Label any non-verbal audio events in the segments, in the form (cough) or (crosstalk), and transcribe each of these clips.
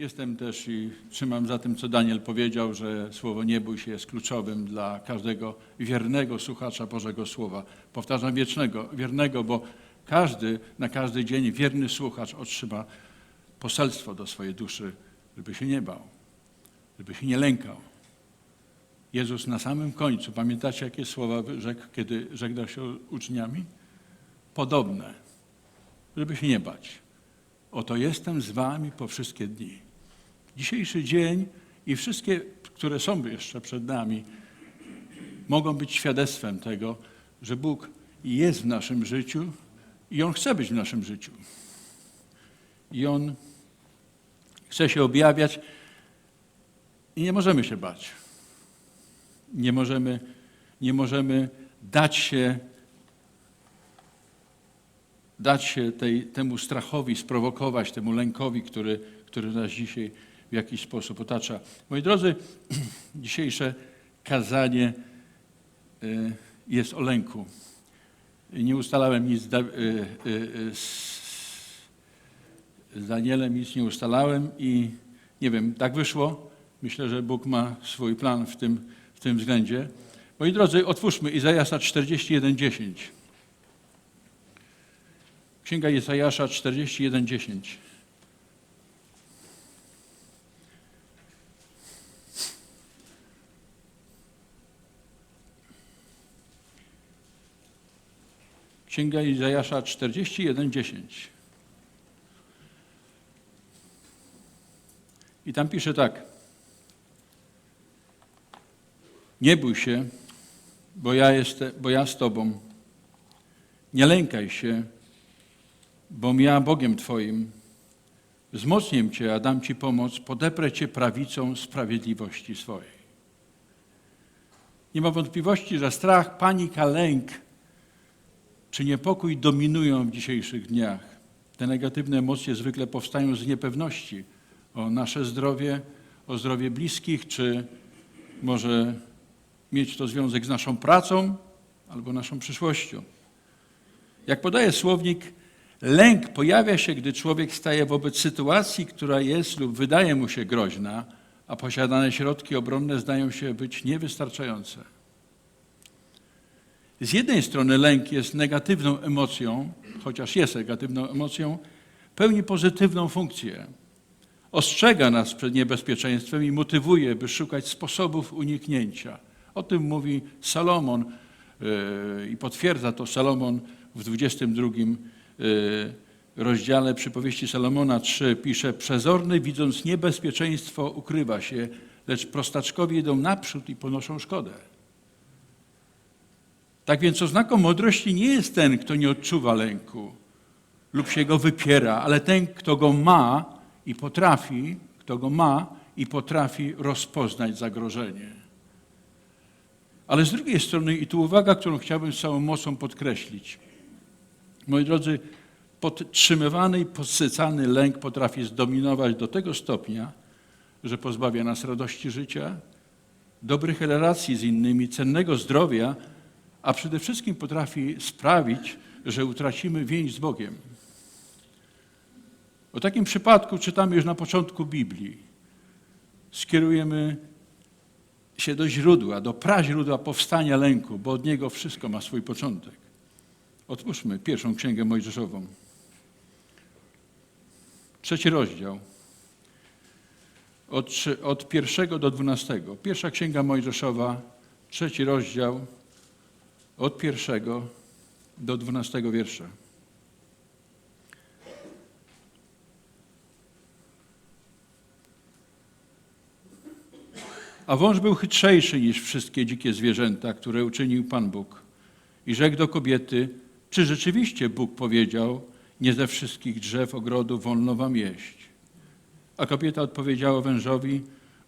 Jestem też i trzymam za tym, co Daniel powiedział, że słowo nie bój się jest kluczowym dla każdego wiernego słuchacza Bożego Słowa. Powtarzam wiecznego, wiernego, bo każdy, na każdy dzień wierny słuchacz otrzyma poselstwo do swojej duszy, żeby się nie bał, żeby się nie lękał. Jezus na samym końcu, pamiętacie jakie słowa rzekł, kiedy żegnał się uczniami? Podobne, żeby się nie bać. Oto jestem z wami po wszystkie dni. Dzisiejszy dzień i wszystkie, które są jeszcze przed nami, mogą być świadectwem tego, że Bóg jest w naszym życiu i On chce być w naszym życiu. I On chce się objawiać i nie możemy się bać. Nie możemy, nie możemy dać się, dać się tej, temu strachowi, sprowokować temu lękowi, który, który nas dzisiaj w jakiś sposób otacza. Moi drodzy, (clears throat) dzisiejsze kazanie y, jest o lęku. Nie ustalałem nic y, z z Danielem, nic nie ustalałem i nie wiem, tak wyszło. Myślę, że Bóg ma swój plan w tym, w tym względzie. Moi drodzy, otwórzmy Izajasza 41:10. Księga Izajasza 41:10. Księga Izajasza 41:10. I tam pisze tak. Nie bój się, bo ja, jestem, bo ja z Tobą. Nie lękaj się, bo ja Bogiem Twoim. Wzmocnię Cię, a dam Ci pomoc, podeprę Cię prawicą sprawiedliwości swojej. Nie ma wątpliwości, że strach, panika, lęk czy niepokój dominują w dzisiejszych dniach. Te negatywne emocje zwykle powstają z niepewności o nasze zdrowie, o zdrowie bliskich, czy może mieć to związek z naszą pracą albo naszą przyszłością. Jak podaje słownik, lęk pojawia się, gdy człowiek staje wobec sytuacji, która jest lub wydaje mu się groźna, a posiadane środki obronne zdają się być niewystarczające. Z jednej strony lęk jest negatywną emocją, chociaż jest negatywną emocją, pełni pozytywną funkcję. Ostrzega nas przed niebezpieczeństwem i motywuje, by szukać sposobów uniknięcia. O tym mówi Salomon yy, i potwierdza to Salomon w 22 yy, rozdziale przypowieści Salomona 3 pisze: Przezorny, widząc niebezpieczeństwo, ukrywa się, lecz prostaczkowie idą naprzód i ponoszą szkodę. Tak więc oznaką mądrości nie jest ten, kto nie odczuwa lęku lub się go wypiera, ale ten, kto go ma i potrafi, kto go ma i potrafi rozpoznać zagrożenie. Ale z drugiej strony, i tu uwaga, którą chciałbym z całą mocą podkreślić. Moi drodzy, podtrzymywany i podsycany lęk potrafi zdominować do tego stopnia, że pozbawia nas radości życia, dobrych relacji z innymi, cennego zdrowia, a przede wszystkim potrafi sprawić, że utracimy więź z Bogiem. O takim przypadku czytamy już na początku Biblii. Skierujemy się do źródła, do praźródła powstania lęku, bo od niego wszystko ma swój początek. Otwórzmy pierwszą księgę Mojżeszową. Trzeci rozdział. Od, od pierwszego do dwunastego. Pierwsza księga Mojżeszowa, trzeci rozdział, od pierwszego do dwunastego wiersza. A wąż był chytrzejszy niż wszystkie dzikie zwierzęta, które uczynił Pan Bóg. I rzekł do kobiety, czy rzeczywiście Bóg powiedział, nie ze wszystkich drzew ogrodu wolno wam jeść. A kobieta odpowiedziała wężowi,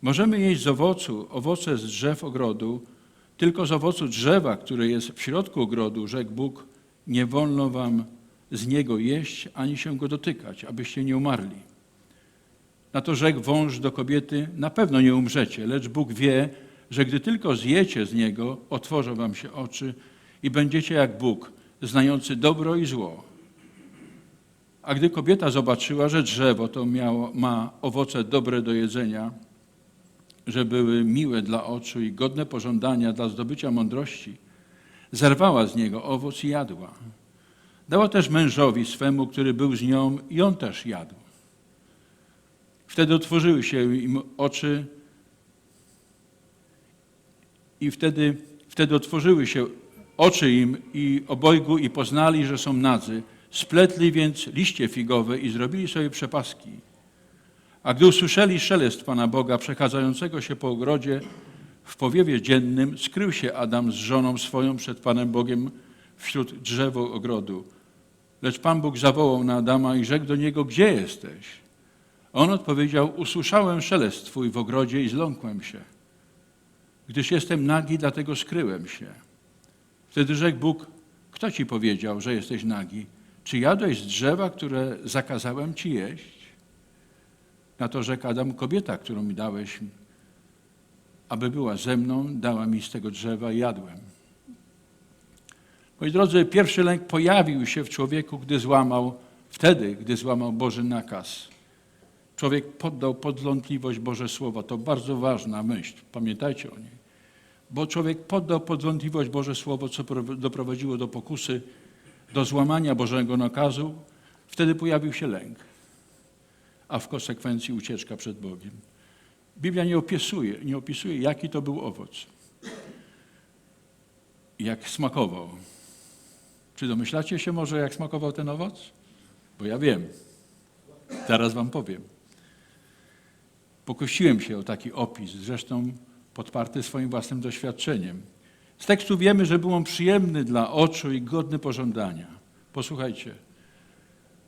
możemy jeść z owocu, owoce z drzew ogrodu, tylko z owocu drzewa, które jest w środku ogrodu, rzekł Bóg, nie wolno wam z niego jeść, ani się go dotykać, abyście nie umarli. Na to rzekł wąż do kobiety, na pewno nie umrzecie, lecz Bóg wie, że gdy tylko zjecie z niego, otworzą wam się oczy i będziecie jak Bóg, znający dobro i zło. A gdy kobieta zobaczyła, że drzewo to miało, ma owoce dobre do jedzenia, że były miłe dla oczu i godne pożądania dla zdobycia mądrości, zerwała z niego owoc i jadła. Dała też mężowi swemu, który był z nią, i on też jadł. Wtedy otworzyły się im oczy i wtedy, wtedy otworzyły się oczy im i obojgu i poznali, że są nadzy. Spletli więc liście figowe i zrobili sobie przepaski. A gdy usłyszeli szelest Pana Boga przechadzającego się po ogrodzie, w powiewie dziennym skrył się Adam z żoną swoją przed Panem Bogiem wśród drzew ogrodu. Lecz Pan Bóg zawołał na Adama i rzekł do niego, gdzie jesteś? On odpowiedział, usłyszałem szelest Twój w ogrodzie i zląkłem się, gdyż jestem nagi, dlatego skryłem się. Wtedy rzekł Bóg, kto Ci powiedział, że jesteś nagi? Czy jadłeś z drzewa, które zakazałem Ci jeść? Na to rzekł Adam, kobieta, którą mi dałeś, aby była ze mną, dała mi z tego drzewa i jadłem. Moi drodzy, pierwszy lęk pojawił się w człowieku, gdy złamał, wtedy, gdy złamał Boży nakaz. Człowiek poddał pod wątpliwość Boże Słowo. To bardzo ważna myśl. Pamiętajcie o niej. Bo człowiek poddał pod wątpliwość Boże Słowo, co doprowadziło do pokusy, do złamania Bożego nakazu. Wtedy pojawił się lęk, a w konsekwencji ucieczka przed Bogiem. Biblia nie opisuje, nie opisuje, jaki to był owoc. Jak smakował. Czy domyślacie się może, jak smakował ten owoc? Bo ja wiem. Zaraz wam powiem. Pokusiłem się o taki opis, zresztą podparty swoim własnym doświadczeniem. Z tekstu wiemy, że był on przyjemny dla oczu i godny pożądania. Posłuchajcie.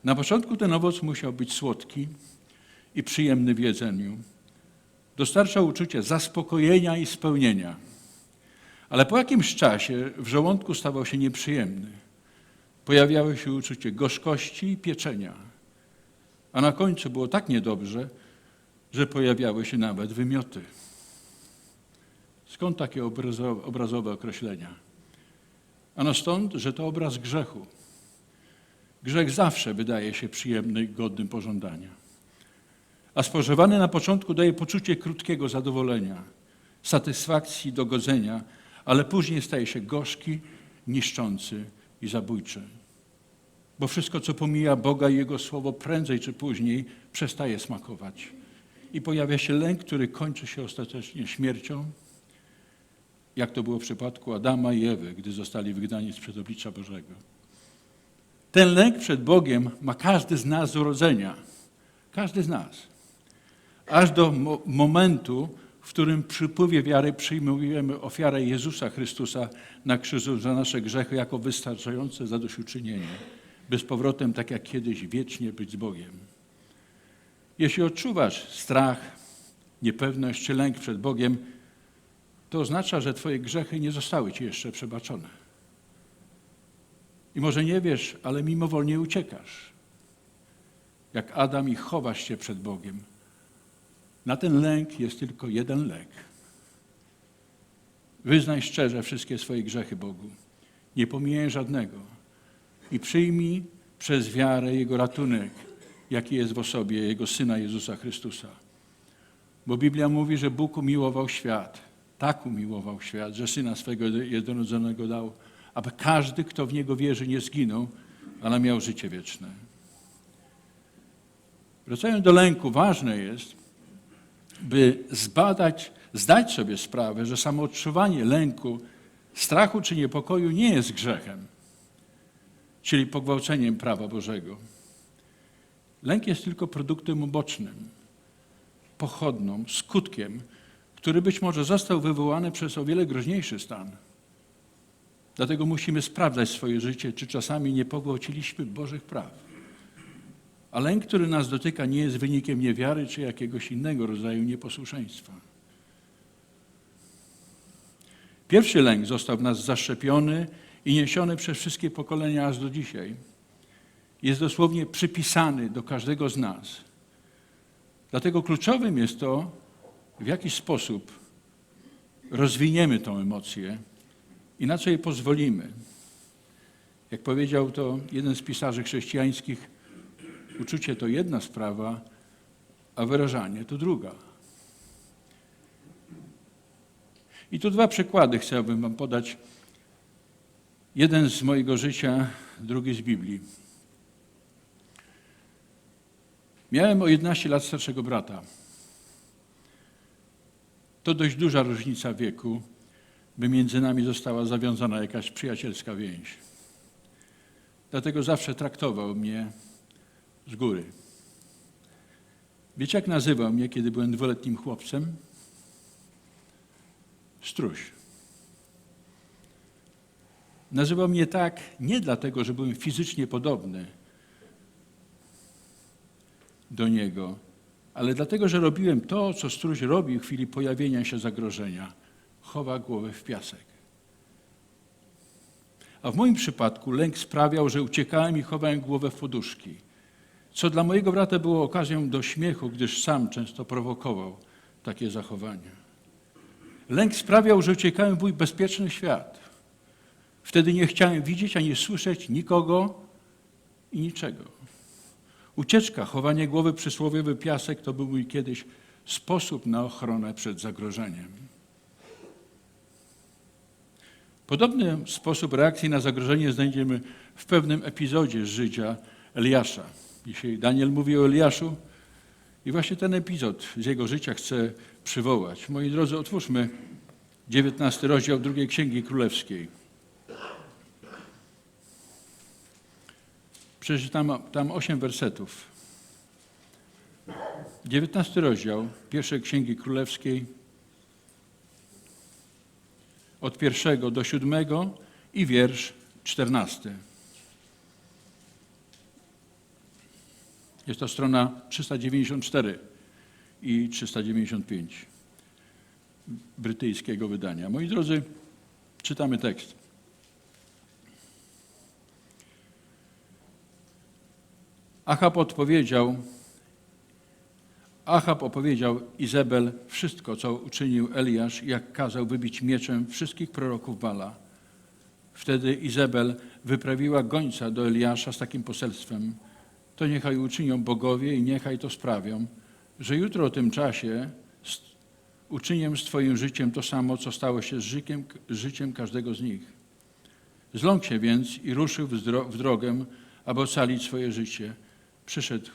Na początku ten owoc musiał być słodki i przyjemny w jedzeniu. Dostarczał uczucie zaspokojenia i spełnienia. Ale po jakimś czasie w żołądku stawał się nieprzyjemny. Pojawiało się uczucie gorzkości i pieczenia. A na końcu było tak niedobrze, że pojawiały się nawet wymioty. Skąd takie obrazowe określenia? Ano stąd, że to obraz grzechu. Grzech zawsze wydaje się przyjemny i godnym pożądania. A spożywany na początku daje poczucie krótkiego zadowolenia, satysfakcji, dogodzenia, ale później staje się gorzki, niszczący i zabójczy. Bo wszystko, co pomija Boga i Jego Słowo, prędzej czy później przestaje smakować. I pojawia się lęk, który kończy się ostatecznie śmiercią, jak to było w przypadku Adama i Ewy, gdy zostali wygnani sprzed oblicza Bożego. Ten lęk przed Bogiem ma każdy z nas z urodzenia. Każdy z nas. Aż do mo momentu, w którym przy pływie wiary przyjmujemy ofiarę Jezusa Chrystusa na krzyżu za nasze grzechy jako wystarczające zadośćuczynienie, by z powrotem, tak jak kiedyś, wiecznie być z Bogiem. Jeśli odczuwasz strach, niepewność czy lęk przed Bogiem, to oznacza, że Twoje grzechy nie zostały Ci jeszcze przebaczone. I może nie wiesz, ale mimowolnie uciekasz. Jak Adam i chowasz się przed Bogiem. Na ten lęk jest tylko jeden lek. Wyznaj szczerze wszystkie swoje grzechy Bogu. Nie pomijaj żadnego. I przyjmij przez wiarę Jego ratunek, jaki jest w osobie Jego Syna Jezusa Chrystusa. Bo Biblia mówi, że Bóg umiłował świat. Tak umiłował świat, że Syna swego jednorodzonego dał, aby każdy, kto w Niego wierzy, nie zginął, ale miał życie wieczne. Wracając do lęku, ważne jest, by zbadać, zdać sobie sprawę, że samo odczuwanie lęku, strachu czy niepokoju nie jest grzechem, czyli pogwałceniem prawa Bożego. Lęk jest tylko produktem ubocznym, pochodną, skutkiem, który być może został wywołany przez o wiele groźniejszy stan. Dlatego musimy sprawdzać swoje życie, czy czasami nie pogwałciliśmy Bożych praw. A lęk, który nas dotyka, nie jest wynikiem niewiary czy jakiegoś innego rodzaju nieposłuszeństwa. Pierwszy lęk został w nas zaszczepiony i niesiony przez wszystkie pokolenia aż do dzisiaj. Jest dosłownie przypisany do każdego z nas. Dlatego kluczowym jest to, w jaki sposób rozwiniemy tą emocję i na co jej pozwolimy. Jak powiedział to jeden z pisarzy chrześcijańskich, Uczucie to jedna sprawa, a wyrażanie to druga. I tu dwa przykłady chciałbym Wam podać. Jeden z mojego życia, drugi z Biblii. Miałem o 11 lat starszego brata. To dość duża różnica wieku, by między nami została zawiązana jakaś przyjacielska więź. Dlatego zawsze traktował mnie z góry. Wiecie, jak nazywał mnie, kiedy byłem dwuletnim chłopcem? Struś. Nazywał mnie tak nie dlatego, że byłem fizycznie podobny do niego, ale dlatego, że robiłem to, co struś robił w chwili pojawienia się zagrożenia. Chowa głowę w piasek. A w moim przypadku lęk sprawiał, że uciekałem i chowałem głowę w poduszki, co dla mojego brata było okazją do śmiechu, gdyż sam często prowokował takie zachowania. Lęk sprawiał, że uciekałem w mój bezpieczny świat. Wtedy nie chciałem widzieć ani słyszeć nikogo i niczego. Ucieczka, chowanie głowy przysłowiowy piasek to był mój kiedyś sposób na ochronę przed zagrożeniem. Podobny sposób reakcji na zagrożenie znajdziemy w pewnym epizodzie życia Eliasza. Dzisiaj Daniel mówi o Eliaszu i właśnie ten epizod z jego życia chcę przywołać. Moi drodzy, otwórzmy 19 rozdział drugiej Księgi Królewskiej. Przeczytam tam osiem wersetów. 19 rozdział pierwszej Księgi Królewskiej od pierwszego do siódmego i wiersz czternasty. Jest to strona 394 i 395 brytyjskiego wydania. Moi drodzy, czytamy tekst. Achab odpowiedział, Achab opowiedział Izabel wszystko, co uczynił Eliasz, jak kazał wybić mieczem wszystkich proroków Bala. Wtedy Izabel wyprawiła gońca do Eliasza z takim poselstwem. To niechaj uczynią bogowie i niechaj to sprawią, że jutro o tym czasie uczynię z Twoim życiem to samo, co stało się z życiem, życiem każdego z nich. Zląkł się więc i ruszył w drogę, aby ocalić swoje życie. Przyszedł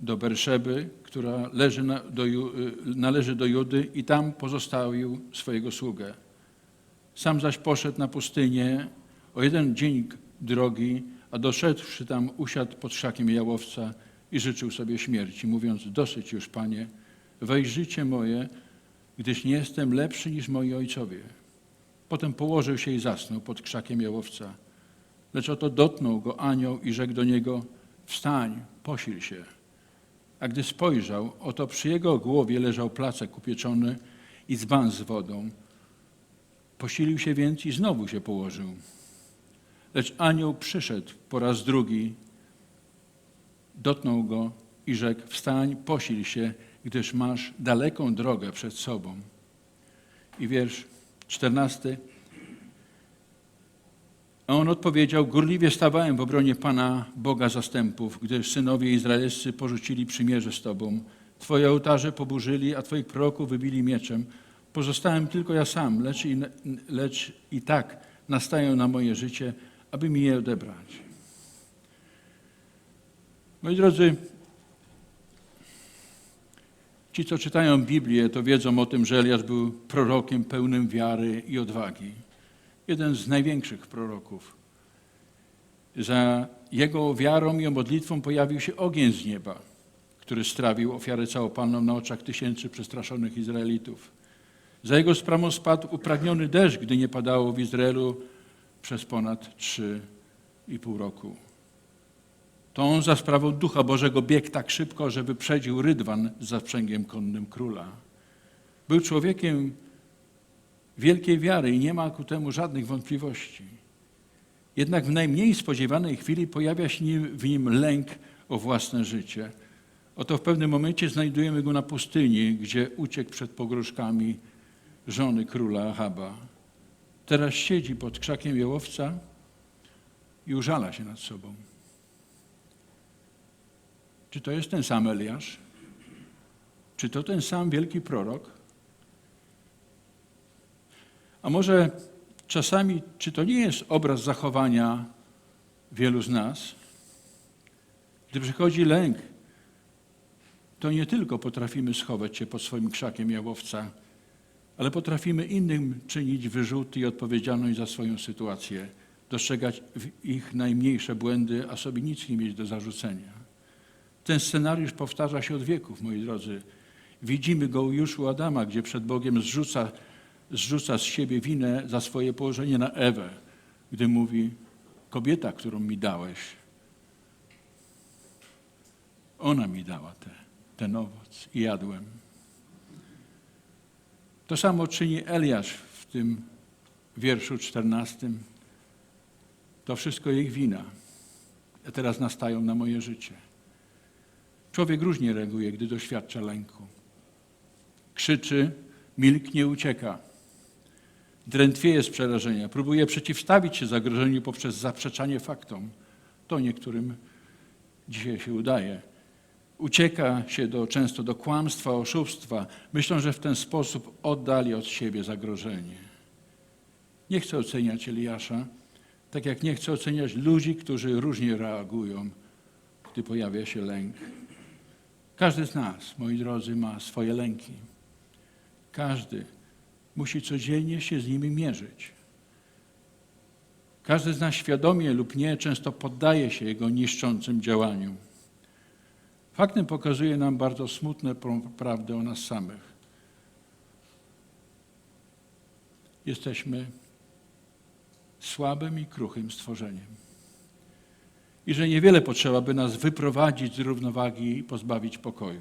do Berszeby, która leży na, do, y, należy do Judy i tam pozostawił swojego sługę. Sam zaś poszedł na pustynię o jeden dzień drogi, a doszedłszy tam usiadł pod szakiem jałowca i życzył sobie śmierci, mówiąc, dosyć już, Panie, weź życie moje, gdyż nie jestem lepszy niż moi ojcowie. Potem położył się i zasnął pod krzakiem jałowca. Lecz oto dotknął go anioł i rzekł do niego, wstań, posil się. A gdy spojrzał, oto przy jego głowie leżał placek upieczony i dzban z wodą. Posilił się więc i znowu się położył. Lecz anioł przyszedł po raz drugi, dotknął go i rzekł, wstań, posil się, gdyż masz daleką drogę przed sobą. I wiersz czternasty. A on odpowiedział, górliwie stawałem w obronie Pana Boga zastępów, gdyż synowie izraelscy porzucili przymierze z Tobą. Twoje ołtarze poburzyli, a Twoich proroków wybili mieczem. Pozostałem tylko ja sam, lecz i, lecz i tak nastają na moje życie, aby mi je odebrać. Moi drodzy, ci, co czytają Biblię, to wiedzą o tym, że Eliasz był prorokiem pełnym wiary i odwagi jeden z największych proroków. Za jego wiarą i modlitwą pojawił się ogień z nieba, który strawił ofiarę całopalną na oczach tysięcy przestraszonych Izraelitów. Za jego sprawą spadł upragniony deszcz, gdy nie padało w Izraelu przez ponad trzy i pół roku. To on za sprawą Ducha Bożego biegł tak szybko, że wyprzedził rydwan za sprzęgiem konnym króla. Był człowiekiem wielkiej wiary i nie ma ku temu żadnych wątpliwości. Jednak w najmniej spodziewanej chwili pojawia się w nim lęk o własne życie. Oto w pewnym momencie znajdujemy go na pustyni, gdzie uciekł przed pogróżkami żony króla Ahaba. Teraz siedzi pod krzakiem jełowca, i użala się nad sobą. Czy to jest ten sam Eliasz? Czy to ten sam wielki prorok? A może czasami, czy to nie jest obraz zachowania wielu z nas? Gdy przychodzi lęk, to nie tylko potrafimy schować się pod swoim krzakiem jałowca, ale potrafimy innym czynić wyrzuty i odpowiedzialność za swoją sytuację, dostrzegać ich najmniejsze błędy, a sobie nic nie mieć do zarzucenia. Ten scenariusz powtarza się od wieków, moi drodzy. Widzimy go już u Adama, gdzie przed Bogiem zrzuca, zrzuca z siebie winę za swoje położenie na Ewę, gdy mówi: Kobieta, którą mi dałeś, ona mi dała te, ten owoc i jadłem. To samo czyni Eliasz w tym wierszu czternastym. To wszystko ich wina. A teraz nastają na moje życie. Człowiek różnie reaguje, gdy doświadcza lęku. Krzyczy, milknie, ucieka. Drętwieje z przerażenia. Próbuje przeciwstawić się zagrożeniu poprzez zaprzeczanie faktom. To niektórym dzisiaj się udaje. Ucieka się do, często do kłamstwa, oszustwa. Myślą, że w ten sposób oddali od siebie zagrożenie. Nie chcę oceniać Eliasza, tak jak nie chcę oceniać ludzi, którzy różnie reagują, gdy pojawia się lęk. Każdy z nas, moi drodzy, ma swoje lęki. Każdy musi codziennie się z nimi mierzyć. Każdy z nas świadomie lub nie często poddaje się jego niszczącym działaniom. Faktem pokazuje nam bardzo smutne prawdę o nas samych. Jesteśmy słabym i kruchym stworzeniem. I że niewiele potrzeba, by nas wyprowadzić z równowagi i pozbawić pokoju.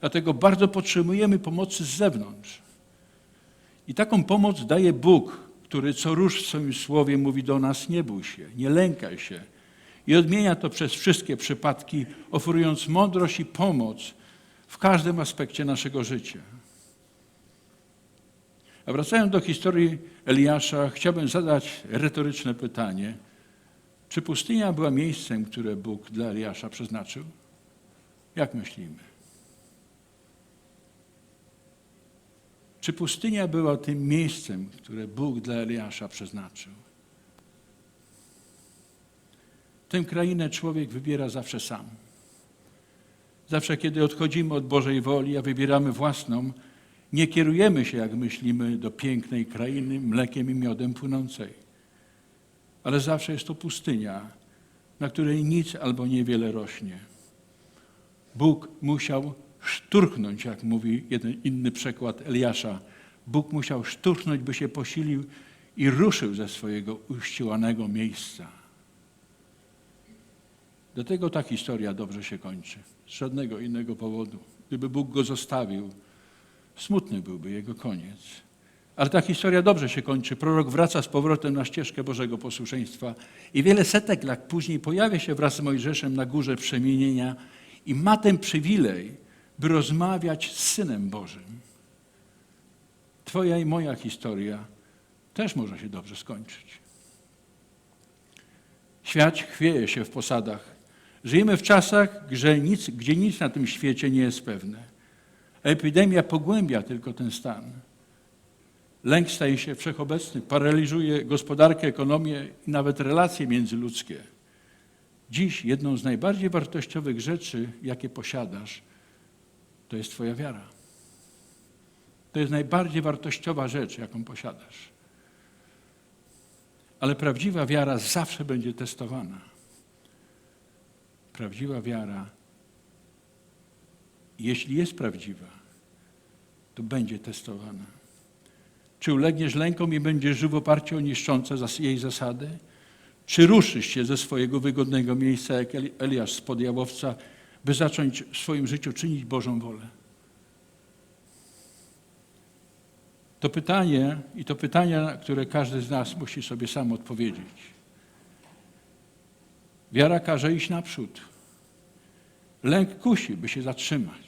Dlatego bardzo potrzebujemy pomocy z zewnątrz. I taką pomoc daje Bóg, który co róż w swoim słowie mówi do nas: nie bój się, nie lękaj się. I odmienia to przez wszystkie przypadki, oferując mądrość i pomoc w każdym aspekcie naszego życia. A wracając do historii Eliasza, chciałbym zadać retoryczne pytanie. Czy pustynia była miejscem, które Bóg dla Eliasza przeznaczył? Jak myślimy? Czy pustynia była tym miejscem, które Bóg dla Eliasza przeznaczył? Tę krainę człowiek wybiera zawsze sam. Zawsze, kiedy odchodzimy od Bożej woli, a wybieramy własną, nie kierujemy się, jak myślimy, do pięknej krainy mlekiem i miodem płynącej. Ale zawsze jest to pustynia, na której nic albo niewiele rośnie. Bóg musiał szturchnąć, jak mówi jeden inny przekład Eliasza. Bóg musiał szturchnąć, by się posilił i ruszył ze swojego uściłanego miejsca. Dlatego ta historia dobrze się kończy. Z żadnego innego powodu. Gdyby Bóg go zostawił, smutny byłby jego koniec. Ale ta historia dobrze się kończy. Prorok wraca z powrotem na ścieżkę Bożego posłuszeństwa i wiele setek lat później pojawia się wraz z Mojżeszem na górze przemienienia i ma ten przywilej, by rozmawiać z Synem Bożym. Twoja i moja historia też może się dobrze skończyć. Świat chwieje się w posadach. Żyjemy w czasach, gdzie nic, gdzie nic na tym świecie nie jest pewne. Epidemia pogłębia tylko ten stan. Lęk staje się wszechobecny, paraliżuje gospodarkę, ekonomię i nawet relacje międzyludzkie. Dziś jedną z najbardziej wartościowych rzeczy, jakie posiadasz, to jest Twoja wiara. To jest najbardziej wartościowa rzecz, jaką posiadasz. Ale prawdziwa wiara zawsze będzie testowana. Prawdziwa wiara, jeśli jest prawdziwa, to będzie testowana. Czy ulegniesz lękom i będziesz żył w oparciu o niszczące jej zasady? Czy ruszysz się ze swojego wygodnego miejsca, jak Eliasz spod jałowca, by zacząć w swoim życiu czynić Bożą wolę? To pytanie i to pytania, które każdy z nas musi sobie sam odpowiedzieć. Wiara każe iść naprzód. Lęk kusi, by się zatrzymać.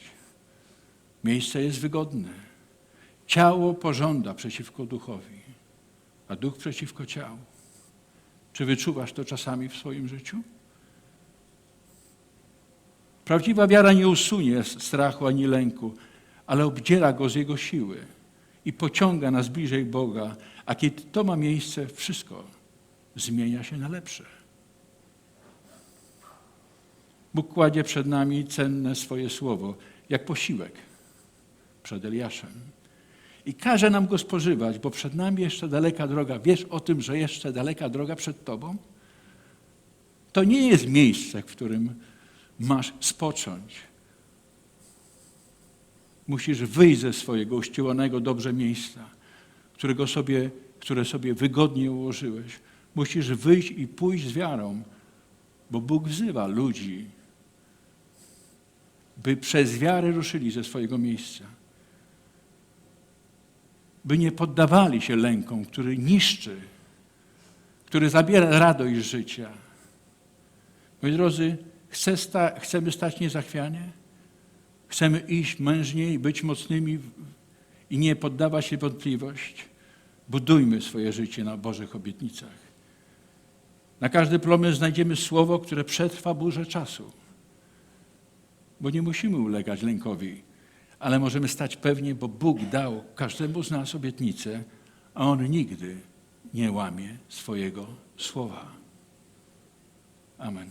Miejsce jest wygodne. Ciało pożąda przeciwko duchowi, a duch przeciwko ciału. Czy wyczuwasz to czasami w swoim życiu? Prawdziwa wiara nie usunie strachu ani lęku, ale obdziela go z jego siły i pociąga nas bliżej Boga. A kiedy to ma miejsce, wszystko zmienia się na lepsze. Bóg kładzie przed nami cenne swoje słowo, jak posiłek przed Eliaszem. I każe nam go spożywać, bo przed nami jeszcze daleka droga. Wiesz o tym, że jeszcze daleka droga przed tobą? To nie jest miejsce, w którym masz spocząć. Musisz wyjść ze swojego uścielonego dobrze miejsca, którego sobie, które sobie wygodnie ułożyłeś. Musisz wyjść i pójść z wiarą, bo Bóg wzywa ludzi, by przez wiarę ruszyli ze swojego miejsca. By nie poddawali się lękom, który niszczy, który zabiera radość życia. Moi drodzy, chce sta, chcemy stać niezachwianie? Chcemy iść mężniej, być mocnymi i nie poddawać się wątpliwość? Budujmy swoje życie na Bożych obietnicach. Na każdy problem znajdziemy słowo, które przetrwa burzę czasu. Bo nie musimy ulegać lękowi, ale możemy stać pewnie, bo Bóg dał każdemu z nas obietnicę, a On nigdy nie łamie swojego słowa. Amen.